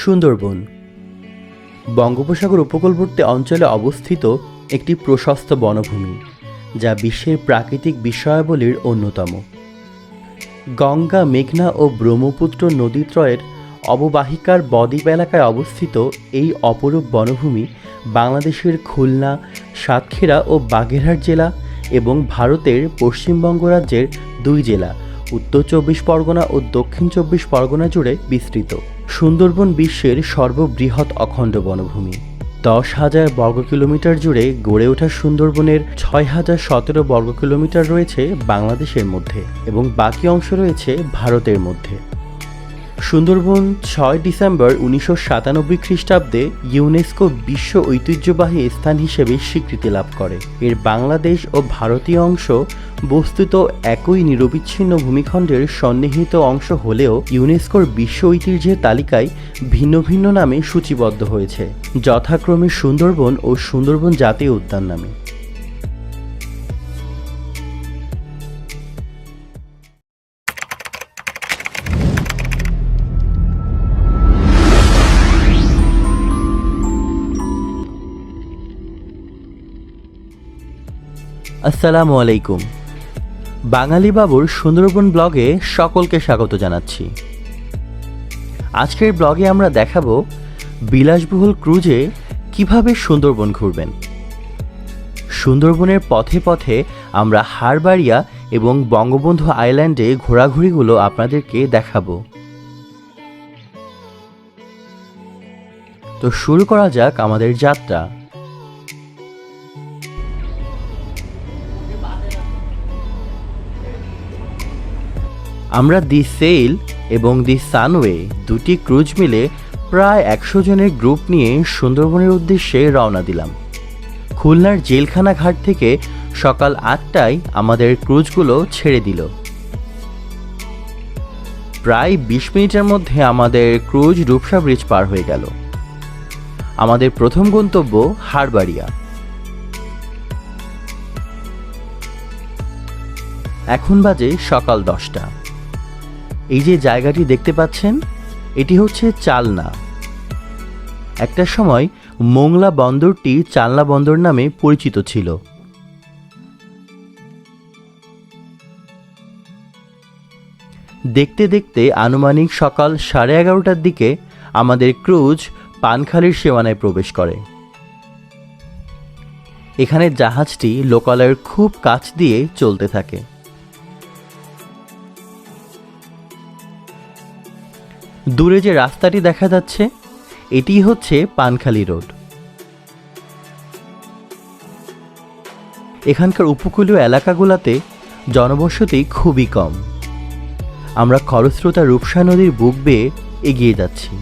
সুন্দরবন। বঙ্গোপসাগর উপকূলবর্তী অঞ্চলে অবস্থিত একটি প্রশস্ত বনভূমি, যা বিশ্বের প্রাকৃতিক বিষয়াবলীর অন্যতম। গঙ্গা, মেঘনা ও ব্রহ্মপুত্র নদীত্রয়ের অববাহিকার বদ্বীপ এলাকায় অবস্থিত এই অপরূপ বনভূমি বাংলাদেশের খুলনা, সাতক্ষীরা ও বাগেরহাট জেলা এবং ভারতের পশ্চিমবঙ্গ রাজ্যের দুই জেলা, উত্তর চব্বিশ পরগনা ও দক্ষিণ চব্বিশ পরগনা জুড়ে বিস্তৃত। সুন্দরবন বিশ্বের সর্ববৃহৎ অখণ্ড বনভূমি। দশ হাজার বর্গ কিলোমিটার জুড়ে গড়ে ওঠা সুন্দরবনের ছয় হাজার সতেরো বর্গ কিলোমিটার রয়েছে বাংলাদেশের মধ্যে এবং বাকি অংশ রয়েছে ভারতের মধ্যে। সুন্দরবন ছয় ডিসেম্বর উনিশশো সাতানব্বই খ্রিস্টাব্দে ইউনেস্কো বিশ্ব ঐতিহ্যবাহী স্থান হিসেবে স্বীকৃতি লাভ করে। এর বাংলাদেশ ও ভারতীয় অংশ বস্তুত একই নিরবিচ্ছিন্ন ভূমিখণ্ডের সন্নিহিত অংশ হলেও ইউনেস্কোর বিশ্ব ঐতিহ্যের তালিকায় ভিন্ন ভিন্ন নামে সূচিবদ্ধ হয়েছে। যথাক্রমে সুন্দরবন ও সুন্দরবন জাতীয় উদ্যান নামে। আসসালামু আলাইকুম। বাঙালি বাবুর সুন্দরবন ব্লগে সকলকে স্বাগত জানাচ্ছি। আজকের ব্লগে আমরা দেখাবো বিলাসবহুল ক্রুজে কীভাবে সুন্দরবন ঘুরবেন। সুন্দরবনের পথে পথে আমরা হারবাড়িয়া এবং বঙ্গবন্ধু আইল্যান্ডে ঘোরাঘুরিগুলো আপনাদেরকে দেখাবো। তো শুরু করা যাক আমাদের যাত্রা। আমরা দি সেল এবং দি সানওয়ে দুটি ক্রুজ মিলে প্রায় একশো জনের গ্রুপ নিয়ে সুন্দরবনের উদ্দেশ্যে রওনা দিলাম। খুলনার জেলখানা ঘাট থেকে সকাল আটটায় আমাদের ক্রুজগুলো ছেড়ে দিল। প্রায় বিশ মিনিটের মধ্যে আমাদের ক্রুজ রূপসা ব্রিজ পার হয়ে গেল। আমাদের প্রথম গন্তব্য হারবাড়িয়া এখন বাজে সকাল দশটা। এই যে জায়গাটি দেখতে পাচ্ছেন, এটি হচ্ছে চালনা। একটা সময় মোংলা বন্দরটি চালনা বন্দর নামে পরিচিত ছিল। দেখতে দেখতে আনুমানিক সকাল সাড়ে এগারোটার দিকে আমাদের ক্রুজ পানখালির সীমানায় প্রবেশ করে। এখানে জাহাজটি লোকালয়ের খুব কাছ দিয়ে চলতে থাকে। দূরে যে রাস্তাটি দেখা যাচ্ছে এটি হচ্ছে পানখালি রোড। এখানকার উপকূলীয় এলাকাগুলোতে জনবসতি খুবই কম। আমরা খরস্রোতা রূপসা নদীর বুক বেয়ে এগিয়ে যাচ্ছি।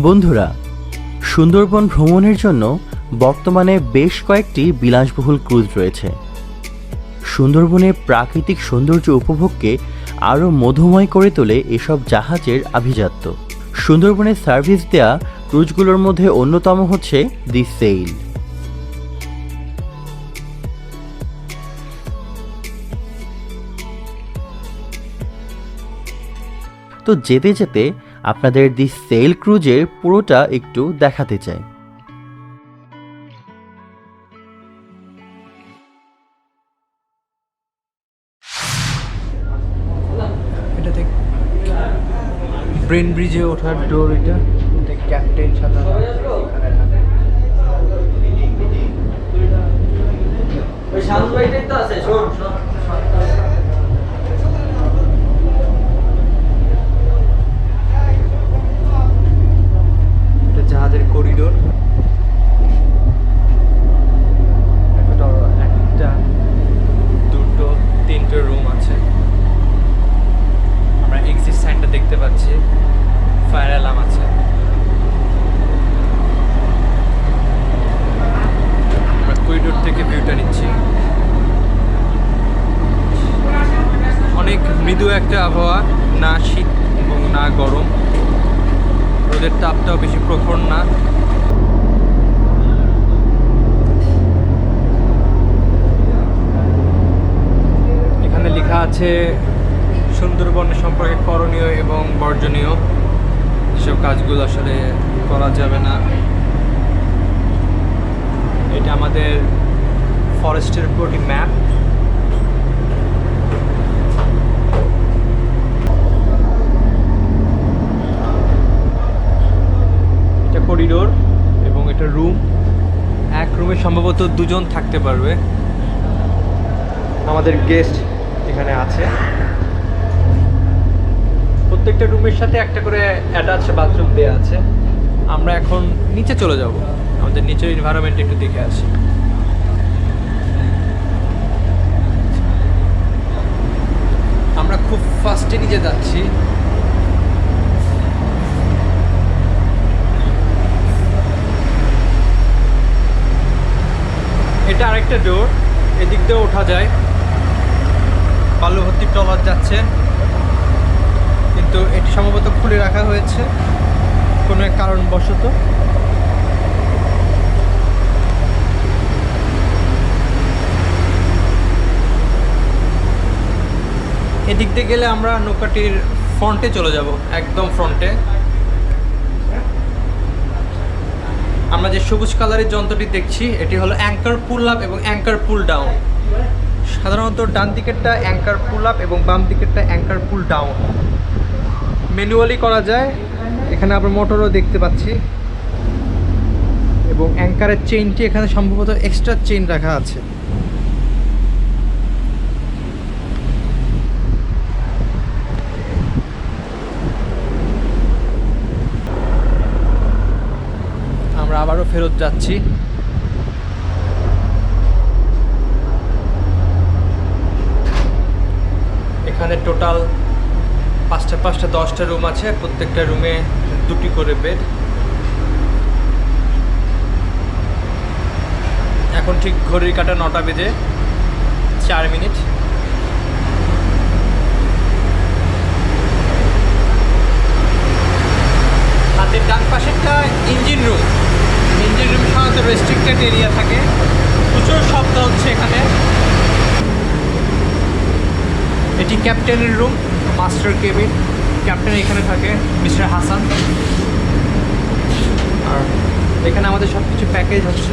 বন্ধুরা, সুন্দরবন ভ্রমণের জন্য বর্তমানে বেশ কয়েকটি বিলাসবহুল ক্রুজ রয়েছে। সুন্দরবনের প্রাকৃতিক সৌন্দর্য উপভোগকে আরও মধুময় করে তোলে এসব জাহাজের আভিজাত্য। সুন্দরবনের সার্ভিস দেয়া ক্রুজগুলোর মধ্যে অন্যতম হচ্ছে দি সেইল। তো যেতে যেতে আপনাদের দি সেল ক্রুজের পুরোটা একটু দেখাতে চাই। ব্রেন ব্রিজে ওঠার ডোর এটা। ক্যাপ্টেন সাধারণ আছে শোন এটা জাহাজের করিডোর একটা একটা দুটো তিনটে রুম আছে আমরা এক্সিট সাইনটা দেখতে পাচ্ছি ফায়ার অ্যালার্ম আছে আমরা করিডোর থেকে ভিউটা নিচ্ছি অনেক মৃদু একটা আবহাওয়া, না শীত এবং না গরম। রোদের তাপটাও বেশি প্রখর না। এখানে লেখা আছে, সুন্দরবন সম্পর্কে করণীয় এবং বর্জনীয়। এসব কাজগুলো আসলে করা যাবে না। এটা আমাদের ফরেস্টের প্রতি ম্যাপ করিডোর এবং এটা রুম। এক রুমে সম্ভবত দুজন থাকতে পারবে। আমাদের গেস্ট এখানে আছে। প্রত্যেকটা রুমের সাথে একটা করে অ্যাটাচ বাথরুম দেওয়া আছে। আমরা এখন নিচে চলে যাব। আমাদের নিচের এনভায়রনমেন্ট একটু দেখে আসি। আমরা খুব ফাস্টে নিচে যাচ্ছি। এটা আরেকটা ডোর এদিক দিয়েও ওঠা যায়। বালু ভর্তি ট্রলার যাচ্ছে। কিন্তু এটি সম্ভবত খুলে রাখা হয়েছে, কোনো এক কারণবশত। এদিক দিয়ে গেলে আমরা নৌকাটির ফ্রন্টে চলে যাব, একদম ফ্রন্টে আমরা যে সবুজ কালারের যন্ত্রটি দেখছি, এটি হলো অ্যাঙ্কার পুল আপ এবং অ্যাঙ্কার পুল ডাউন সাধারণত ডান দিকেরটা অ্যাঙ্কার পুল আপ এবং বাম দিকেরটা অ্যাঙ্কার পুল ডাউন ম্যানুয়ালি করা যায়। এখানে আমরা মোটরও দেখতে পাচ্ছি। এবং অ্যাঙ্কারের চেইনটি এখানে সম্ভবত এক্সট্রা চেইন রাখা আছে আমরা আবারও ফেরত যাচ্ছি। এখানে টোটাল পাঁচটা পাঁচটা, দশটা রুম আছে। প্রত্যেকটা রুমে দুটি করে বেড। এখন ঠিক ঘড়ির কাটা নটা বেজে চার মিনিট। হাতের ডান পাশেরটা ইঞ্জিন রুম রেস্ট্রিক্টেড এরিয়া থাকে। প্রচুর শব্দ হচ্ছে এখানে। এটি ক্যাপ্টেনের রুম মাস্টার কেবিন ক্যাপ্টেন এখানে থাকে মিস্টার হাসান। আর এখানে আমাদের সব কিছু প্যাকেজ হচ্ছে।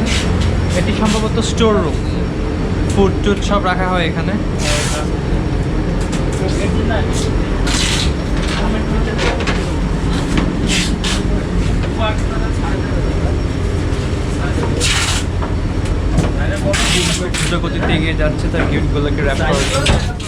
এটি সম্ভবত স্টোর রুম ফুড টুড সব রাখা হয় এখানে। এগিয়ে যাচ্ছে তার গিফটগুলোকে র্যাপ করার জন্য?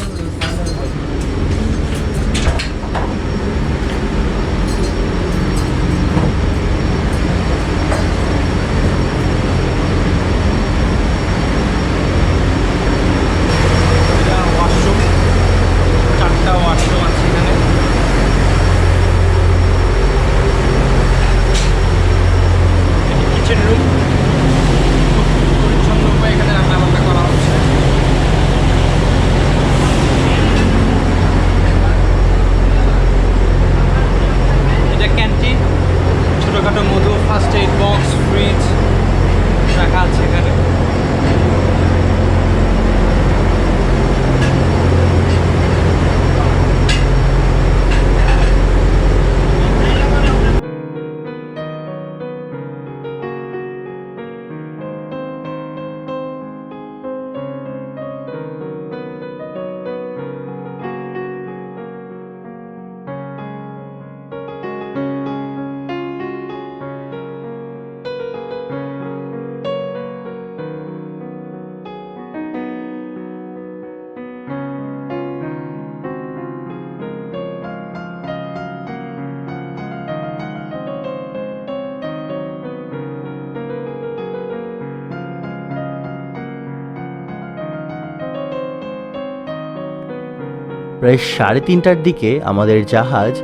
প্রায় সাড়ে তিনটার দিকে আমাদের জাহাজ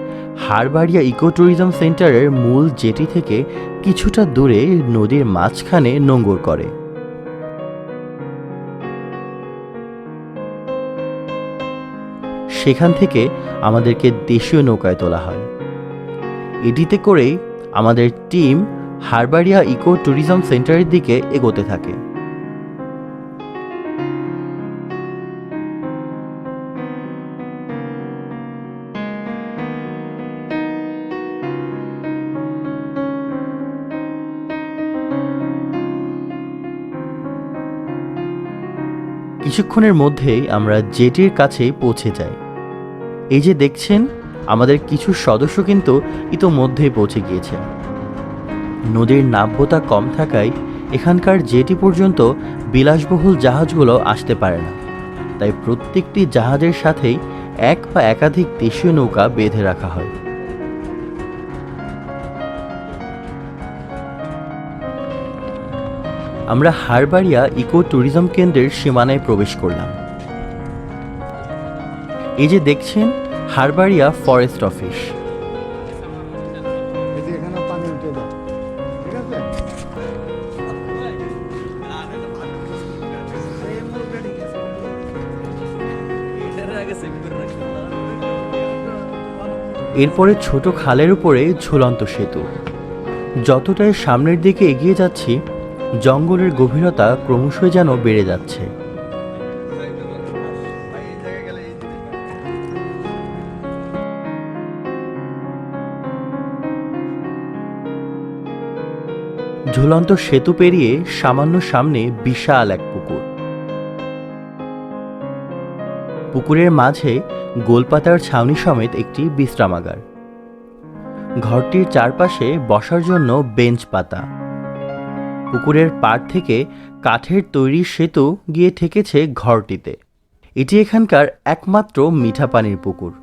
হারবাড়িয়া ইকো ট্যুরিজম সেন্টারের মূল জেটি থেকে কিছুটা দূরে নদীর মাঝখানে নোঙ্গর করে। সেখান থেকে আমাদেরকে দেশীয় নৌকায় তোলা হয়। এটিতে করেই আমাদের টিম হারবাড়িয়া ইকো ট্যুরিজম সেন্টারের দিকে এগোতে থাকে। কিছুক্ষণের মধ্যেই আমরা জেটির কাছে পৌঁছে যাই। এই যে দেখছেন, আমাদের কিছু সদস্য কিন্তু ইতোমধ্যেই পৌঁছে গিয়েছে নদীর নাব্যতা কম থাকায় এখানকার জেটি পর্যন্ত বিলাসবহুল জাহাজগুলো আসতে পারে না। তাই প্রত্যেকটি জাহাজের সাথেই এক বা একাধিক দেশীয় নৌকা বেঁধে রাখা হয়। আমরা হারবাড়িয়া ইকো ট্যুরিজম কেন্দ্রের সীমানায় প্রবেশ করলাম। এই যে দেখছেন হারবাড়িয়া ফরেস্ট অফিস। এরপরে ছোট খালের উপরে ঝুলন্ত সেতু। যতটাই সামনের দিকে এগিয়ে যাচ্ছি জঙ্গলের গভীরতা ক্রমশই যেন বেড়ে যাচ্ছে। ঝুলন্ত সেতু পেরিয়ে সামান্য সামনে বিশাল এক পুকুর। পুকুরের মাঝে গোলপাতার ছাউনি সমেত একটি বিশ্রামাগার। ঘরটির চারপাশে বসার জন্য বেঞ্চ পাতা। পুকুরের পাড় থেকে কাঠের তৈরি সেতু গিয়ে ঠেকেছে ঘরটিতে। এটি এখানকার একমাত্র মিঠা পানির পুকুর।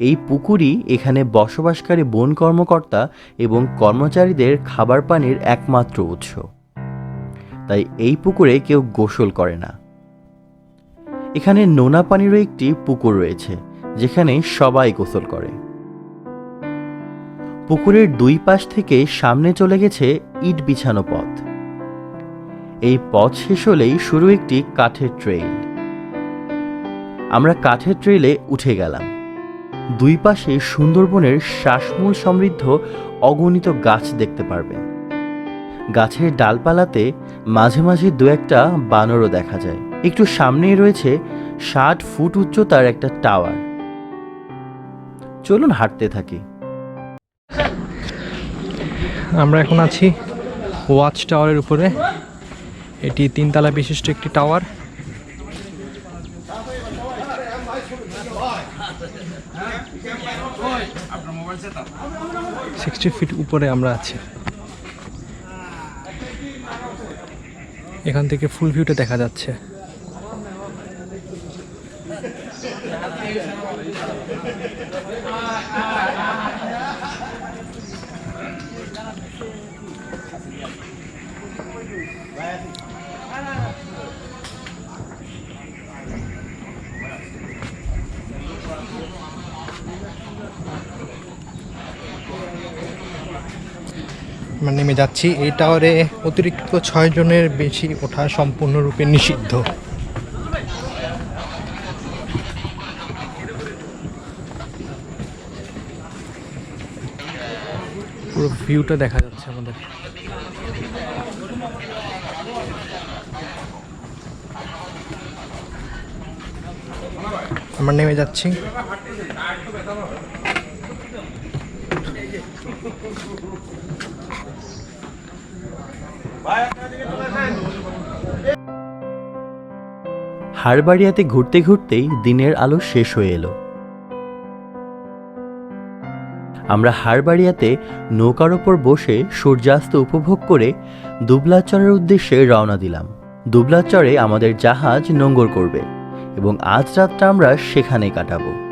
এই পুকুরই এখানে বসবাসকারী বন কর্মকর্তা এবং কর্মচারীদের খাবার পানির একমাত্র উৎস। তাই এই পুকুরে কেউ গোসল করে না। এখানে নোনা পানিরও একটি পুকুর রয়েছে, যেখানে সবাই গোসল করে। পুকুরের দুই পাশ থেকে সামনে চলে গেছে ইট বিছানো পথ। এই পথ শেষ হলেই শুরু একটি কাঠের ট্রেইল। আমরা কাঠের ট্রেইলে উঠে গেলাম। দুই পাশে সুন্দরবনের শ্বাসমূল সমৃদ্ধ অগণিত গাছ দেখতে পারবেন গাছের ডালপালাতে মাঝে মাঝে দু একটা বানরও দেখা যায়। একটু সামনেই রয়েছে ষাট ফুট উচ্চতার একটা টাওয়ার। চলুন হাঁটতে থাকি। আমরা এখন আছি ওয়াচ টাওয়ারের উপরে। এটি তিনতলা বিশিষ্ট একটি টাওয়ার। সিক্সটি ফিট উপরে আমরা আছি। এখান থেকে ফুল ভিউটা দেখা যাচ্ছে আমরা নেমে যাচ্ছি। এই টাওয়ারে অতিরিক্ত ছয় জনের বেশি ওঠা সম্পূর্ণরূপে নিষিদ্ধ। পুরো ভিউটা দেখা যাচ্ছে আমাদের। আমরা নেমে যাচ্ছি। হারবাড়িয়াতে ঘুরতে ঘুরতেই দিনের আলো শেষ হয়ে এলো। আমরা হারবাড়িয়াতে নৌকার ওপর বসে সূর্যাস্ত উপভোগ করে দুবলাচরের উদ্দেশ্যে রওনা দিলাম। দুবলাচরে আমাদের জাহাজ নোঙ্গর করবে এবং আজ রাতটা আমরা সেখানে কাটাবো।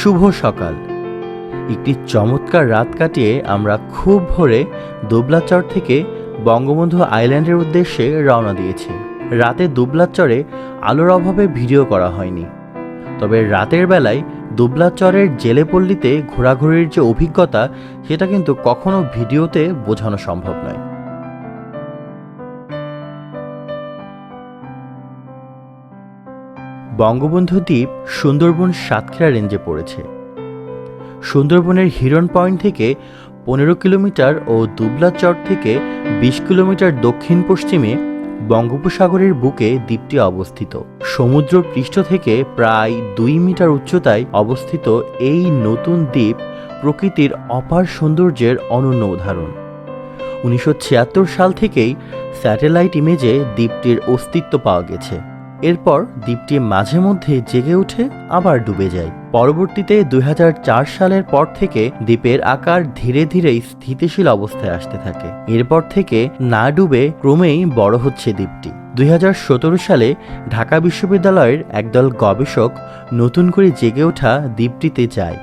শুভ সকাল। একটি চমৎকার রাত কাটিয়ে আমরা খুব ভোরে দুবলাচর থেকে বঙ্গবন্ধু আইল্যান্ডের উদ্দেশ্যে রওনা দিয়েছি। রাতে দুবলাচরে আলোর অভাবে ভিডিও করা হয়নি। তবে রাতের বেলায় দুবলাচরের জেলেপল্লীতে ঘোরাঘুরির যে অভিজ্ঞতা, সেটা কিন্তু কখনো ভিডিওতে বোঝানো সম্ভব নয়। বঙ্গবন্ধু দ্বীপ সুন্দরবন সাতক্ষীরা রেঞ্জে পড়েছে। সুন্দরবনের হিরন পয়েন্ট থেকে পনেরো কিলোমিটার ও দুবলা দুবলাচর থেকে বিশ কিলোমিটার দক্ষিণ পশ্চিমে বঙ্গোপসাগরের বুকে দ্বীপটি অবস্থিত। সমুদ্র পৃষ্ঠ থেকে প্রায় দুই মিটার উচ্চতায় অবস্থিত এই নতুন দ্বীপ প্রকৃতির অপার সৌন্দর্যের অনন্য উদাহরণ। উনিশশো ছিয়াত্তর সাল থেকেই স্যাটেলাইট ইমেজে দ্বীপটির অস্তিত্ব পাওয়া গেছে। এরপর দ্বীপটি মাঝে মধ্যে জেগে উঠে আবার ডুবে যায়। পরবর্তীতে দুই হাজার চার সালের পর থেকে দ্বীপের আকার ধীরে ধীরে স্থিতিশীল অবস্থায় আসতে থাকে। এরপর থেকে না ডুবে ক্রমেই বড় হচ্ছে দ্বীপটি। দুই হাজার সতেরো সালে ঢাকা বিশ্ববিদ্যালয়ের একদল গবেষক নতুন করে জেগে ওঠা দ্বীপটিতে যায়।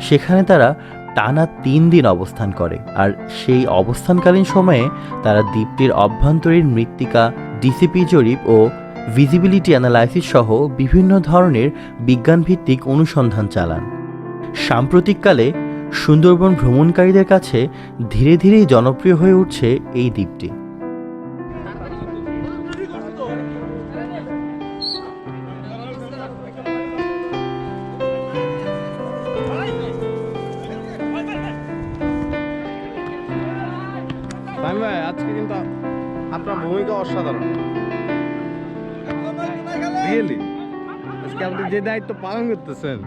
সেখানে তারা টানা তিন দিন অবস্থান করে আর সেই অবস্থানকালীন সময়ে তারা দ্বীপটির অভ্যন্তরীণ মৃত্তিকা, ডিসিপি জরিপ ও ভিজিবিলিটি অ্যানালাইসিস সহ বিভিন্ন ধরনের বিজ্ঞানভিত্তিক অনুসন্ধান চালান। সাম্প্রতিককালে সুন্দরবন ভ্রমণকারীদের কাছে ধীরে ধীরেই জনপ্রিয় হয়ে উঠছে এই দ্বীপটি। আজকে কিন্তু আপনার ভূমিকা অসাধারণ। রিয়েলি আজকে আপনি যে দায়িত্ব পালন করতেছেন।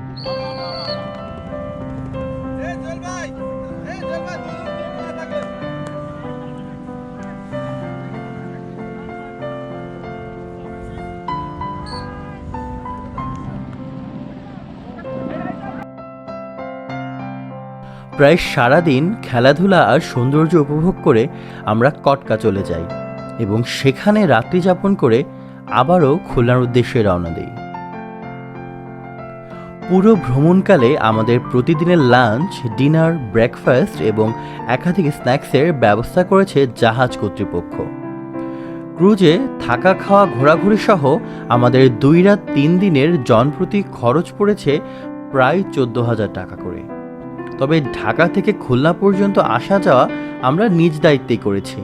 প্রায় সারাদিন খেলাধুলা আর সৌন্দর্য উপভোগ করে আমরা কটকা চলে যাই এবং সেখানে রাত্রি যাপন করে আবারও খুলনার উদ্দেশ্যে রওনা দিই। পুরো ভ্রমণকালে আমাদের প্রতিদিনের লাঞ্চ, ডিনার, ব্রেকফাস্ট এবং একাধিক স্ন্যাক্সের ব্যবস্থা করেছে জাহাজ কর্তৃপক্ষ। ক্রুজে থাকা খাওয়া ঘোরাঘুরি সহ আমাদের দুই রাত তিন দিনের জনপ্রতি খরচ পড়েছে প্রায় চোদ্দ হাজার টাকা করে। তবে ঢাকা থেকে খুলনা পর্যন্ত আসা যাওয়া আমরা নিজ দায়িত্বে করেছি।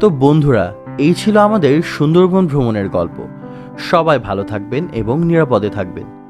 তো বন্ধুরা এই ছিল আমাদের সুন্দরবন ভ্রমণের গল্প। সবাই ভালো থাকবেন এবং নিরাপদে থাকবেন।